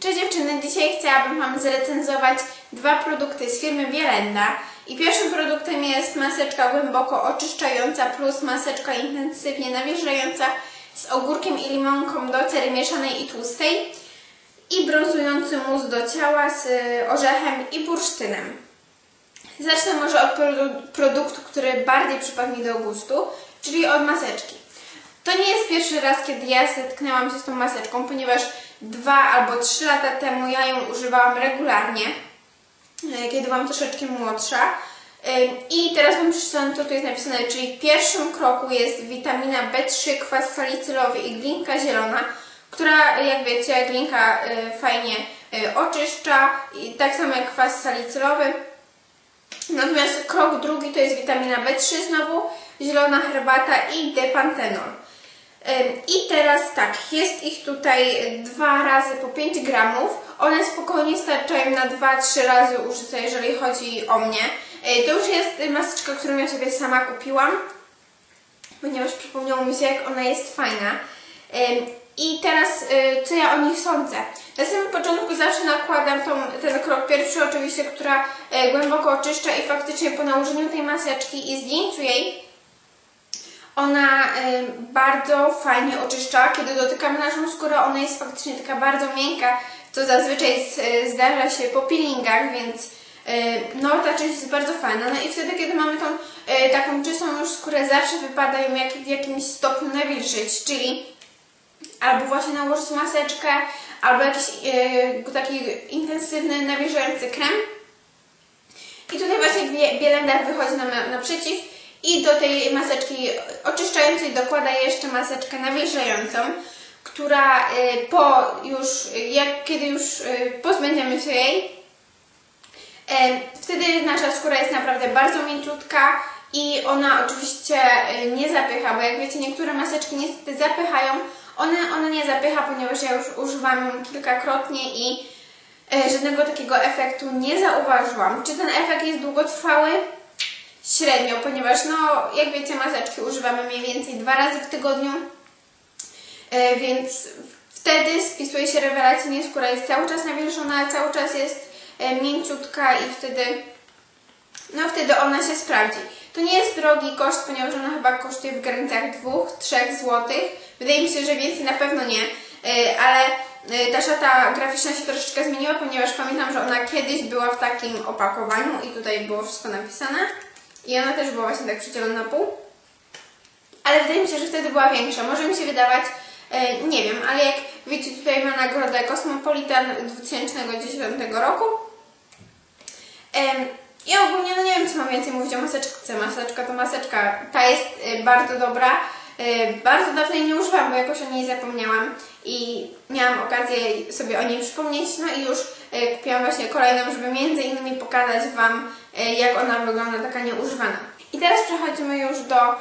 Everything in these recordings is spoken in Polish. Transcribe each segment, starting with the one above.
Cześć dziewczyny, dzisiaj chciałabym Wam zrecenzować dwa produkty z firmy Wielenda. I pierwszym produktem jest maseczka głęboko oczyszczająca plus maseczka intensywnie nawilżająca z ogórkiem i limonką do cery mieszanej i tłustej i brązujący mus do ciała z orzechem i bursztynem. Zacznę może od produ- produktu, który bardziej przypadł mi do gustu, czyli od maseczki. To nie jest pierwszy raz, kiedy ja zetknęłam się z tą maseczką, ponieważ dwa albo trzy lata temu ja ją używałam regularnie, e, kiedy byłam troszeczkę młodsza. E, I teraz Wam przeczytam, co tu jest napisane, czyli w pierwszym kroku jest witamina B3, kwas salicylowy i glinka zielona, która, jak wiecie, glinka e, fajnie oczyszcza, i tak samo jak kwas salicylowy. Natomiast krok drugi to jest witamina B3 znowu, zielona herbata i depantenol. I teraz tak, jest ich tutaj dwa razy po 5 gramów. One spokojnie starczają na 2-3 razy użyte, jeżeli chodzi o mnie. To już jest maseczka, którą ja sobie sama kupiłam, ponieważ przypomniało mi się, jak ona jest fajna. I teraz, yy, co ja o nich sądzę? Na samym początku zawsze nakładam tą, ten krok pierwszy, oczywiście, która yy, głęboko oczyszcza i faktycznie po nałożeniu tej maseczki i zdjęciu jej ona bardzo fajnie oczyszcza. Kiedy dotykamy naszą skórę, ona jest faktycznie taka bardzo miękka, co zazwyczaj y, zdarza się po peelingach, więc y, no ta część jest bardzo fajna. No i wtedy, kiedy mamy tą y, taką czystą już skórę, zawsze wypada ją jak, w jakimś stopniu nawilżyć, czyli albo właśnie nałożyć maseczkę, albo jakiś taki intensywny, nawilżający krem. I tutaj właśnie Bie- Bielendar wychodzi nam na- naprzeciw i do tej maseczki oczyszczającej dokłada jeszcze maseczkę nawilżającą, która y, po już, jak kiedy już y, pozbędziemy się jej, y, wtedy nasza skóra jest naprawdę bardzo mięciutka i ona oczywiście nie zapycha, bo jak wiecie niektóre maseczki niestety zapychają, ona, ona nie zapycha, ponieważ ja już używam ją kilkakrotnie i żadnego takiego efektu nie zauważyłam. Czy ten efekt jest długotrwały? Średnio, ponieważ no, jak wiecie, maseczki używamy mniej więcej dwa razy w tygodniu, e, więc wtedy spisuje się rewelacyjnie, skóra jest cały czas nawilżona, cały czas jest e, mięciutka i wtedy, no wtedy ona się sprawdzi. To nie jest drogi koszt, ponieważ ona chyba kosztuje w granicach 2-3 zł. Wydaje mi się, że więcej na pewno nie, e, ale ta szata graficzna się troszeczkę zmieniła, ponieważ pamiętam, że ona kiedyś była w takim opakowaniu i tutaj było wszystko napisane. I ona też była właśnie tak przydzielona na pół. Ale wydaje mi się, że wtedy była większa. Może mi się wydawać, e, nie wiem, ale jak wiecie, tutaj ma nagrodę Cosmopolitan 2010 roku. I ogólnie, no nie wiem, co mam więcej mówić o maseczce. Maseczka to maseczka. Ta jest e, bardzo dobra. E, bardzo dawno jej nie używam, bo jakoś o niej zapomniałam i miałam okazję sobie o niej przypomnieć. No i już kupiłam właśnie kolejną, żeby między innymi pokazać Wam, e, jak ona wygląda taka nieużywana. I teraz przechodzimy już do e,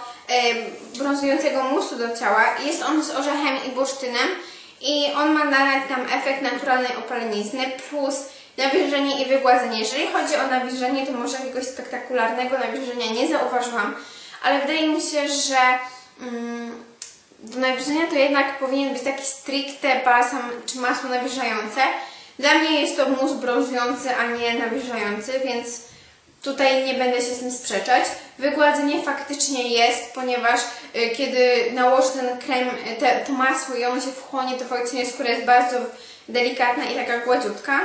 brązującego musu do ciała. Jest on z orzechem i bursztynem i on ma dać nam efekt naturalnej opalenizny plus nawilżenie i wygładzenie. Jeżeli chodzi o nawilżenie, to może jakiegoś spektakularnego nawilżenia nie zauważyłam, ale wydaje mi się, że mm, do nawilżenia to jednak powinien być taki stricte balsam czy masło nawilżające. Dla mnie jest to mus brązujący, a nie nawilżający, więc tutaj nie będę się z tym sprzeczać. Wygładzenie faktycznie jest, ponieważ y, kiedy nałożę ten krem, y, te, to masło i ono się wchłonie, to faktycznie skóra jest bardzo delikatna i taka gładziutka.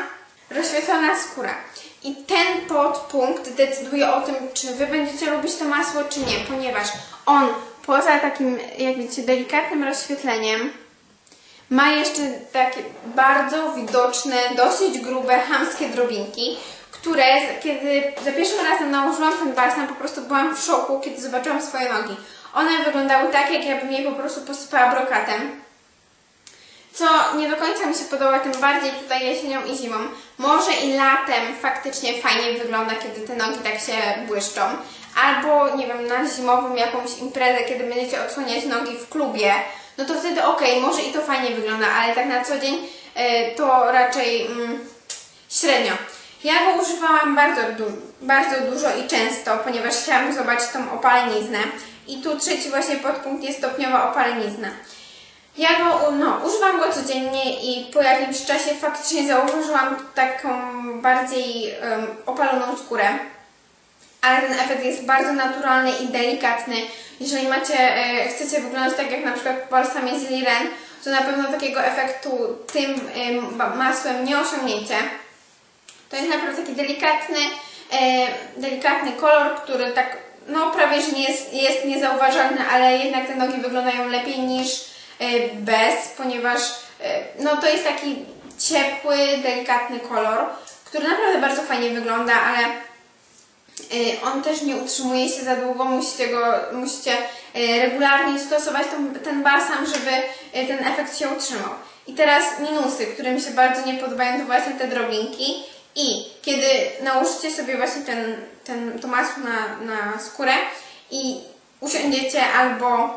Rozświetlona skóra. I ten podpunkt decyduje o tym, czy Wy będziecie lubić to masło, czy nie, ponieważ on poza takim, jak widzicie, delikatnym rozświetleniem, ma jeszcze takie bardzo widoczne, dosyć grube, chamskie drobinki, które kiedy za pierwszym razem nałożyłam ten balsam, po prostu byłam w szoku, kiedy zobaczyłam swoje nogi. One wyglądały tak, jak jakbym je po prostu posypała brokatem. Co nie do końca mi się podoba, tym bardziej tutaj jesienią i zimą. Może i latem faktycznie fajnie wygląda, kiedy te nogi tak się błyszczą. Albo, nie wiem, na zimową jakąś imprezę, kiedy będziecie odsłaniać nogi w klubie, no to wtedy okej, może i to fajnie wygląda, ale tak na co dzień y, to raczej mm, średnio. Ja go używałam bardzo, du- bardzo dużo i często, ponieważ chciałam zobaczyć tą opaleniznę. I tu trzeci właśnie podpunkt jest stopniowa opalenizna. Ja go, no, używam go codziennie i po jakimś czasie faktycznie zauważyłam taką bardziej em, opaloną skórę. Ale ten efekt jest bardzo naturalny i delikatny. Jeżeli macie, e, chcecie wyglądać tak jak na przykład w balsamie z Liren, to na pewno takiego efektu tym masłem nie osiągniecie. To jest naprawdę taki delikatny, e, delikatny kolor, który tak, no prawie że nie jest, jest niezauważalny, ale jednak te nogi wyglądają lepiej niż e, bez, ponieważ no to jest taki ciepły, delikatny kolor, który naprawdę bardzo fajnie wygląda, ale On też nie utrzymuje się za długo, musicie go, musicie y, regularnie stosować ten, balsam, żeby y, ten efekt się utrzymał. I teraz minusy, które mi się bardzo nie podobają, to właśnie te drobinki. I kiedy nałożycie sobie właśnie ten, ten, to masło na, na skórę i usiądziecie albo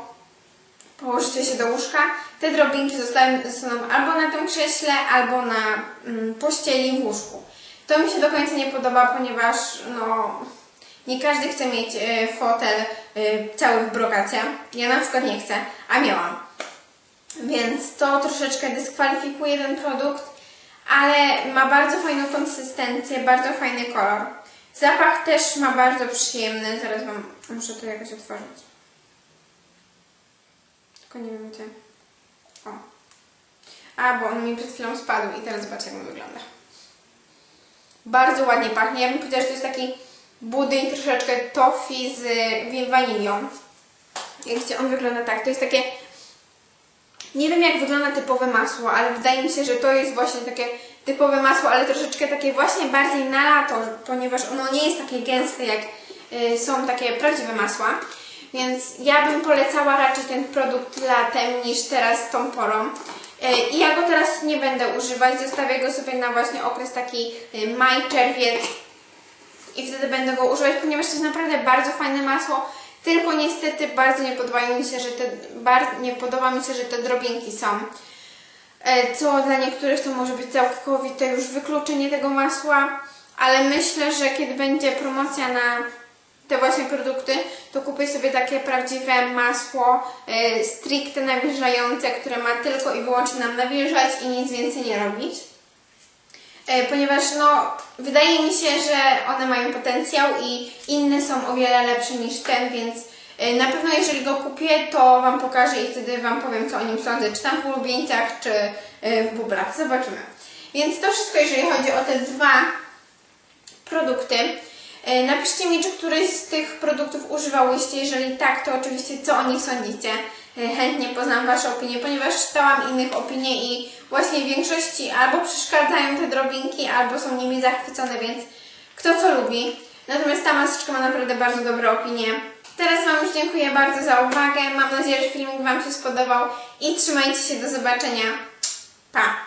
położycie się do łóżka, te drobinki zostaną albo na tym krześle, albo na mm, pościeli w łóżku. To mi się do końca nie podoba, ponieważ no, nie każdy chce mieć e, fotel e, cały w brokacie. Ja na przykład nie chcę, a miałam. Więc to troszeczkę dyskwalifikuje ten produkt, ale ma bardzo fajną konsystencję, bardzo fajny kolor. Zapach też ma bardzo przyjemny. Zaraz Wam muszę to jakoś otworzyć. Tylko nie wiem gdzie. O. A, bo on mi przed chwilą spadł i teraz zobaczcie jak on wygląda. Bardzo ładnie pachnie. Ja bym powiedziała, że to jest taki budyń troszeczkę toffee z wanilią. Jak widzicie, on wygląda tak. To jest takie... Nie wiem jak wygląda typowe masło, ale wydaje mi się, że to jest właśnie takie typowe masło, ale troszeczkę takie właśnie bardziej na lato, ponieważ ono nie jest takie gęste jak y, są takie prawdziwe masła. Więc ja bym polecała raczej ten produkt latem niż teraz tą porą. Y, I ja go teraz nie będę używać, zostawię go sobie na właśnie okres taki y, maj, czerwiec i wtedy będę go używać, ponieważ to jest naprawdę bardzo fajne masło. Tylko niestety bardzo nie podoba mi się, że te, bar, nie podoba mi się, że te drobinki są. E, Co dla niektórych to może być całkowite już wykluczenie tego masła, ale myślę, że kiedy będzie promocja na te właśnie produkty, to kupię sobie takie prawdziwe masło e, stricte nawilżające, które ma tylko i wyłącznie nam nawilżać i nic więcej nie robić. E, ponieważ no, wydaje mi się, że one mają potencjał i inne są o wiele lepsze niż ten, więc e, na pewno jeżeli go kupię, to Wam pokażę i wtedy Wam powiem, co o nim sądzę, czy tam w ulubieńcach, czy w bublach. Zobaczymy. Więc to wszystko, jeżeli chodzi o te dwa produkty. E, Napiszcie mi, czy któryś z tych produktów używałyście. Jeżeli tak, to oczywiście co o nich sądzicie. E, Chętnie poznam Wasze opinie, ponieważ czytałam innych opinie i właśnie większości albo przeszkadzają te drobinki, albo są nimi zachwycone, więc kto co lubi. Natomiast ta maseczka ma naprawdę bardzo dobre opinie. Teraz Wam już dziękuję bardzo za uwagę. Mam nadzieję, że filmik Wam się spodobał i trzymajcie się do zobaczenia. Pa!